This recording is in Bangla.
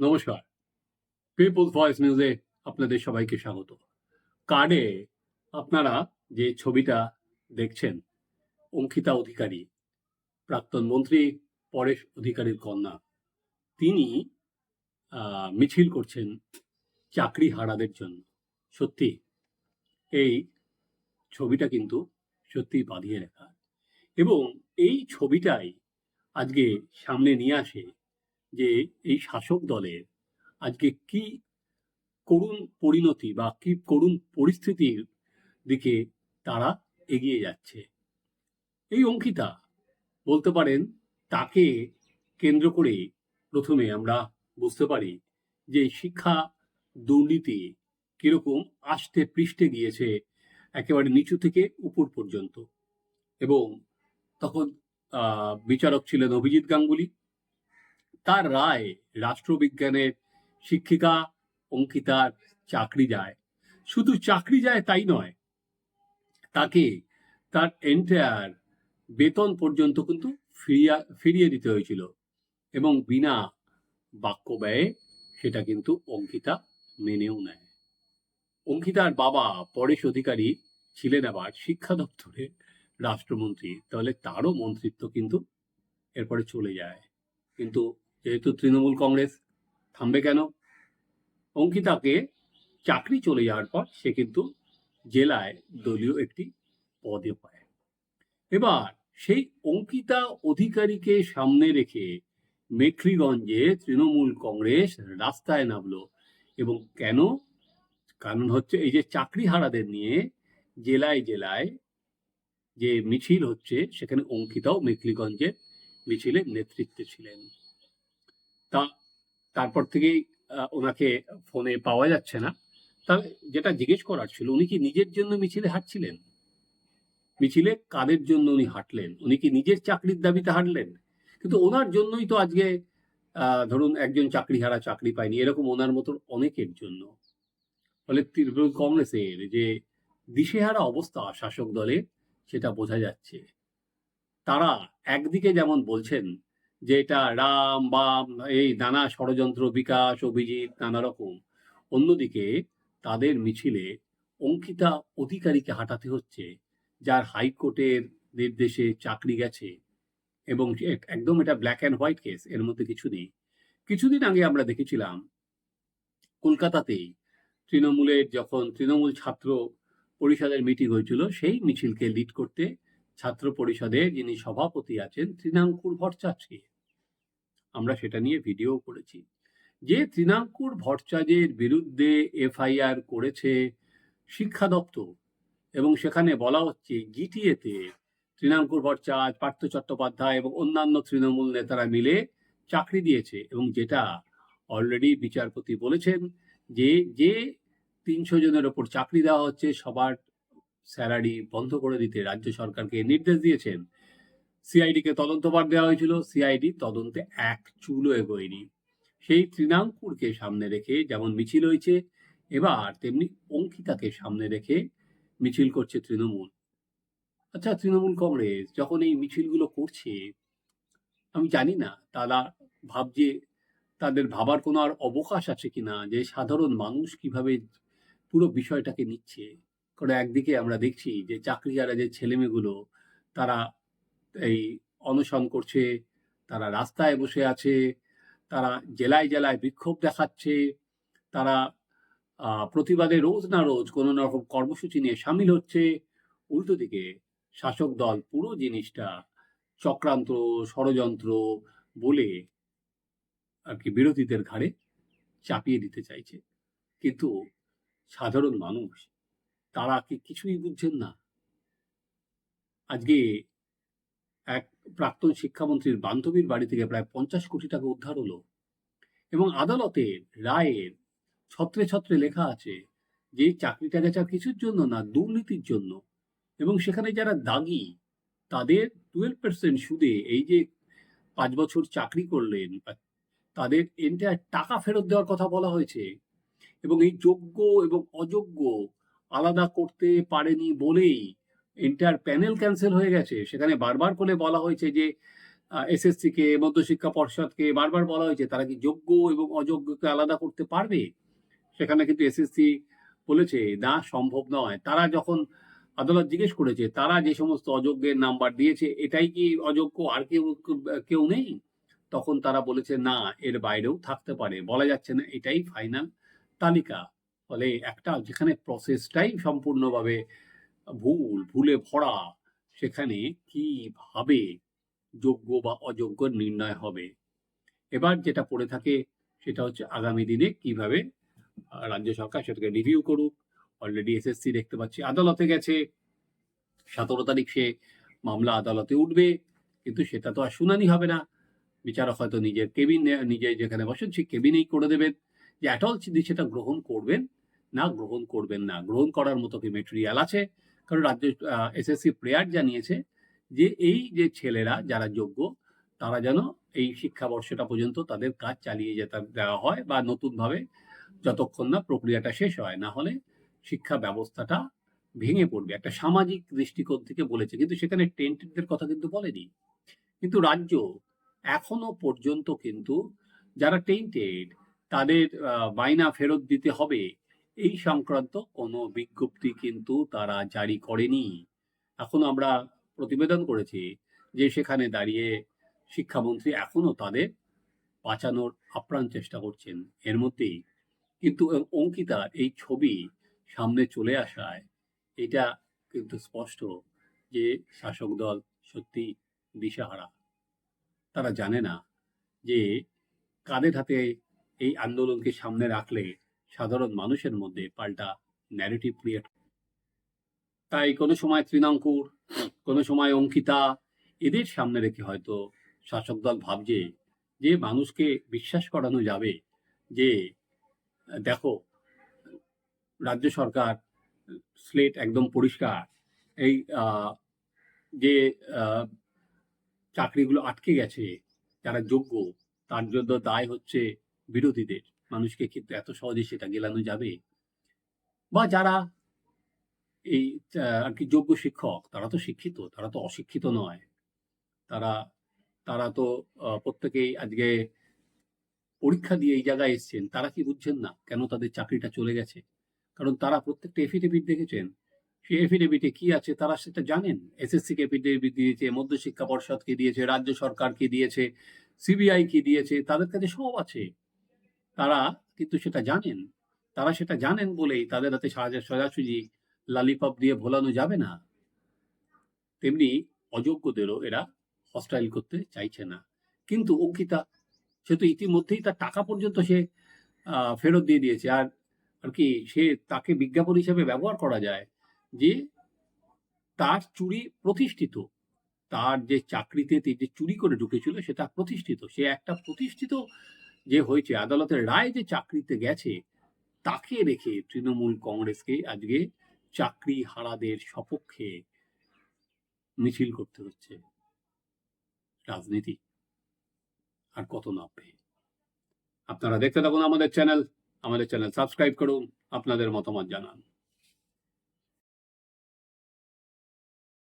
নমস্কার। পিপল ভয়েস নিউজে আপনাদের সবাইকে স্বাগত। কার্ডে আপনারা যে ছবিটা দেখছেন, অঙ্কিতা অধিকারী, প্রাক্তন মন্ত্রী পরেশ অধিকারীর কন্যা, তিনি মিছিল করছেন চাকরি হারাদের জন্য। সত্যি, এই ছবিটা কিন্তু সত্যি বাঁধিয়ে রাখা। এবং এই ছবিটাই আজকে সামনে নিয়ে আসে যে এই শাসক দলের আজকে কি করুণ পরিণতি বা কি করুণ পরিস্থিতির দিকে তারা এগিয়ে যাচ্ছে। এই অঙ্কিতা, বলতে পারেন তাকে কেন্দ্র করে প্রথমে আমরা বুঝতে পারি যে শিক্ষা দুর্নীতি কীরকম আষ্টে পৃষ্ঠে গিয়েছে একেবারে নিচু থেকে উপর পর্যন্ত। এবং তখন বিচারক ছিলেন অভিজিৎ গাঙ্গুলি। তার রায় রাষ্ট্রবিজ্ঞানের শিক্ষিকা অঙ্কিতার চাকরি যায় শুধু চাকরি যায় তাই নয়, তাকে তার এন্টায়ার বেতন পর্যন্ত কিন্তু ফিরিয়া, ফিরিয়ে দিতে হয়েছিল এবং বিনা বাক্য ব্যয়ে সেটা কিন্তু অঙ্কিতা মেনেও নেয়। অঙ্কিতার বাবা পরেশ অধিকারী ছিলেন আবার শিক্ষা দপ্তরে রাষ্ট্রমন্ত্রী, তাহলে তারও মন্ত্রিত্ব কিন্তু এরপরে চলে যায়। কিন্তু যেহেতু তৃণমূল কংগ্রেস, থামবে কেন? অঙ্কিতাকে চাকরি চলে যাওয়ার পর সে কিন্তু জেলায় দলীয় একটি পদে পায় এবার সেই অঙ্কিতা অধিকারীকে সামনে রেখে মেখলিগঞ্জে তৃণমূল কংগ্রেস রাস্তায় নামলো এবং কেন? কারণ হচ্ছে এই যে চাকরি হারাদের নিয়ে জেলায় জেলায় যে মিছিল হচ্ছে, সেখানে অঙ্কিতাও মেখলিগঞ্জের মিছিলের নেতৃত্বে ছিলেন। তা, তারপর থেকেই ওনাকে ফোনে পাওয়া যাচ্ছে না। তাহলে যেটা জিজ্ঞেস করার ছিল, উনি কি নিজের জন্য মিছিলে হাঁটছিলেন? মিছিলে কাদের জন্য উনি হাঁটলেন? উনি কি নিজের চাকরির দাবিতে হাঁটলেন? কিন্তু ওনার জন্যই তো আজকে ধরুন একজন চাকরি হারা চাকরি পায়নি, এরকম ওনার মতো অনেকের জন্য। ফলে তৃণমূল কংগ্রেসের যে দিশেহারা অবস্থা শাসক দলের, সেটা বোঝা যাচ্ছে। তারা একদিকে যেমন বলছেন যে এটা রাম, বাম, এই নানা ষড়যন্ত্র, বিকাশ, অভিজিৎ, নানা রকম। অন্যদিকে তাদের মিছিলে অঙ্কিতা অধিকারীকে হাঁটাতে হচ্ছে, যার হাইকোর্টের নির্দেশে চাকরি গেছে এবং একদম এটা ব্ল্যাক অ্যান্ড হোয়াইট কেস এর মধ্যে কিছু নেই। কিছুদিন আগে আমরা দেখেছিলাম কলকাতাতেই তৃণমূলের যখন তৃণমূল ছাত্র পরিষদের মিটিং হয়েছিল, সেই মিছিলকে লিড করতে ছাত্র পরিষদে যিনি সভাপতি আছেন, তৃণাঙ্কুর ভট্টাচার্য। আমরা সেটা নিয়ে ভিডিও করেছি। যে তৃণাঙ্কুর ভট্টাচার্যের বিরুদ্ধে এফআইআর করেছে শিক্ষা দপ্তর এবং সেখানে বলা হচ্ছে জিটিএতে তৃণাঙ্কুর ভট্টাচার্য, পার্থ চট্টোপাধ্যায় এবং অন্যান্য তৃণমূল নেতারা মিলে চাকরি দিয়েছে এবং যেটা অলরেডি বিচারপতি বলেছেন যে যে তিনশো জনের ওপর চাকরি দেওয়া হচ্ছে সবার স্যালারি বন্ধ করে দিতে রাজ্য সরকারকে নির্দেশ দিয়েছেন। সিআইডি কে তদন্তভার দেওয়া হয়েছিল। সিআইডি তদন্তে এক চুলও এগোয়নি। সেই তৃণাঙ্কুরকে সামনে রেখে যেমন মিছিল হয়েছে, এবার তেমনি অঙ্কিতাকে সামনে রেখে মিছিল করছে তৃণমূল। আচ্ছা তৃণমূল কংগ্রেস যখন এই মিছিলগুলো করছে, আমি জানি না, তারা ভাবছে, তাদের ভাবার কোনো আর অবকাশ আছে কিনা যে সাধারণ মানুষ কীভাবে পুরো বিষয়টাকে নিচ্ছে। কারণ একদিকে আমরা দেখছি যে চাকরিহারা যে ছেলেমেয়েগুলো, তারা এই অনশন করছে, তারা রাস্তায় বসে আছে, তারা জেলায় জেলায় বিক্ষোভ দেখাচ্ছে, তারা প্রতিবাদে রোজ না রোজ কোনো রকম কর্মসূচি নিয়ে সামিল হচ্ছে। উল্টো দিকে শাসক দল পুরো জিনিসটা চক্রান্ত, ষড়যন্ত্র বলে আর কি বিরোধীদের ঘাড়ে চাপিয়ে দিতে চাইছে। কিন্তু সাধারণ মানুষ, তারা কি কিছুই বুঝছেন না? আজকে এক প্রাক্তন শিক্ষামন্ত্রীর বান্ধবীর বাড়ি থেকে প্রায় পঞ্চাশ কোটি টাকা উদ্ধার হলো। এবং আদালতের রায়ের ছত্রে ছত্রে লেখা আছে যে চাকরিটা গেছে কিছুর জন্য না, দুর্নীতির জন্য। এবং সেখানে যারা দাগি, তাদের টুয়েলভ পার্সেন্ট সুদে এই যে পাঁচ বছর চাকরি করলেন, তাদের এন্টায়ার টাকা ফেরত দেওয়ার কথা বলা হয়েছে। এবং এই যোগ্য এবং অযোগ্য আলাদা করতে পারেনি বলেই এন্টায়ার প্যানেল ক্যান্সেল হয়ে গেছে। সেখানে বারবার করে বলা হয়েছে যে এসএসসি কে, মধ্যশিক্ষা পর্ষদকে বারবার বলা হয়েছে, তারা কি যোগ্য এবং অযোগ্যকে আলাদা করতে পারবে? সেখানে কিন্তু এসএসসি বলেছে, না, সম্ভব নয়। তারা যখন আদালত জিজ্ঞেস করেছে, তারা যে সমস্ত অযোগ্যের নাম্বার দিয়েছে, এটাই কি অযোগ্য? আর কেউ কেউ নেই? তখন তারা বলেছে, না, এর বাইরেও থাকতে পারে। বলা যাচ্ছে না, এটাই ফাইনাল তালিকা। ফলে একটা যেখানে প্রসেসটাই সম্পূর্ণভাবে ভুল, ভুলে ভরা, সেখানে কীভাবে যোগ্য বা অযোগ্য নির্ণয় হবে? এবার যেটা পড়ে থাকে, সেটা হচ্ছে আগামী দিনে কীভাবে রাজ্য সরকার সেটাকে রিভিউ করুক। অলরেডি এসএসসি দেখতে পাচ্ছি, আদালতে গেছে। সতেরো তারিখ সে মামলা আদালতে উঠবে, কিন্তু সেটা তো আর শুনানি হবে না। বিচারক হয়তো নিজের কেবিন নিজে যেখানে বসেন সেই কেবিনেই করে দেবেন। যে অ্যাটল সেটা গ্রহণ করবেন, না গ্রহণ করবেন না। গ্রহণ করার মতো কি মেটেরিয়াল আছে? কারণ রাজ্য এসএসসি প্রেয়ার জানিয়েছে যে এই যে ছেলেরা যারা যোগ্য, তারা যেন এই শিক্ষাবর্ষটা পর্যন্ত তাদের কাজ চালিয়ে যেতে দেওয়া হয় বা নতুনভাবে যতক্ষণ না প্রক্রিয়াটা শেষ হয়। না হলে শিক্ষা ব্যবস্থাটা ভেঙে পড়বে। একটা সামাজিক দৃষ্টিকোণ থেকে বলেছে, কিন্তু সেখানে টেন্টেডদের কথা কিন্তু বলেনি। কিন্তু রাজ্য এখনও পর্যন্ত কিন্তু যারা টেন্টেড তাদের বাইনা ফেরত দিতে হবে। এই সংক্রান্ত কোনো বিজ্ঞপ্তি কিন্তু তারা জারি করেনি। এখন আমরা প্রতিবেদন করেছি যে সেখানে দাঁড়িয়ে শিক্ষামন্ত্রী এখনও তাদের বাঁচানোর আপ্রাণ চেষ্টা করছেন। এর মধ্যেই কিন্তু অঙ্কিতার এই ছবি সামনে চলে আসায় এটা কিন্তু স্পষ্ট যে শাসক দল সত্যি দিশাহারা। তারা জানে না যে কাদের হাতে এই আন্দোলনকে সামনে রাখলে সাধারণ মানুষের মধ্যে পাল্টা ন্যারেটিভ ক্রিয়েট তাই কোনো সময় তৃণাঙ্কুর, কোনো সময় অঙ্কিতা, এদের সামনে রেখে হয়তো শাসক দল ভাবছে যে মানুষকে বিশ্বাস করানো যাবে যে, দেখো, রাজ্য সরকার স্লেট একদম পরিষ্কার। এই যে চাকরিগুলো আটকে গেছে, যারা যোগ্য, তার জন্য দায় হচ্ছে বিরোধীদের। মানুষকে কিন্তু এত সহজে সেটা গেলানো যাবে? বা যারা এই আর কি যোগ্য শিক্ষক, তারা তো শিক্ষিত, তারা তো অশিক্ষিত নয়। তারা তারা তো প্রত্যেকেই আজকে পরীক্ষা দিয়ে এই জায়গায় এসছেন, তারা কি বুঝছেন না কেন তাদের চাকরিটা চলে গেছে? কারণ তারা প্রত্যেকটা এফিডেভিট দেখেছেন। সেই এফিডেভিটে কি আছে তারা সেটা জানেন? এসএসসি কে এফিডেভিট দিয়েছে, মধ্যশিক্ষা পর্ষদকে দিয়েছে, রাজ্য সরকার সরকারকে দিয়েছে সিবিআই কি দিয়েছে, তাদের কাছে সব আছে। তারা কিন্তু সেটা জানেন। তারা সেটা জানেন বলেই তাদের হাতে সাহায্য সোজাসুজি লালিপপ দিয়ে ভোলানো যাবে না। তেমনি অযোগ্যদেরও এরা হস্টাইল করতে চাইছে না। কিন্তু অঙ্কিতা, সে তো ইতিমধ্যেই তার টাকা পর্যন্ত সে ফেরত দিয়ে দিয়েছে। আর আর কি, সে তাকে বিজ্ঞাপন হিসেবে ব্যবহার করা যায় যে তার চুরি প্রতিষ্ঠিত। তার যে চাকরিতে যে চুরি করে ঢুকেছিল সেটা প্রতিষ্ঠিত। সে একটা প্রতিষ্ঠিত যে হয়েছে, আদালতের রায় যে চাকরিতে গেছে, তাকে রেখে তৃণমূল কংগ্রেসকে আজকে চাকরি হারাদের সপক্ষে মিছিল করতে হচ্ছে। রাজনীতি আর কত নামবে? আপনারা দেখতে থাকুন আমাদের চ্যানেল। আমাদের চ্যানেল সাবস্ক্রাইব করুন, আপনাদের মতামত জানান।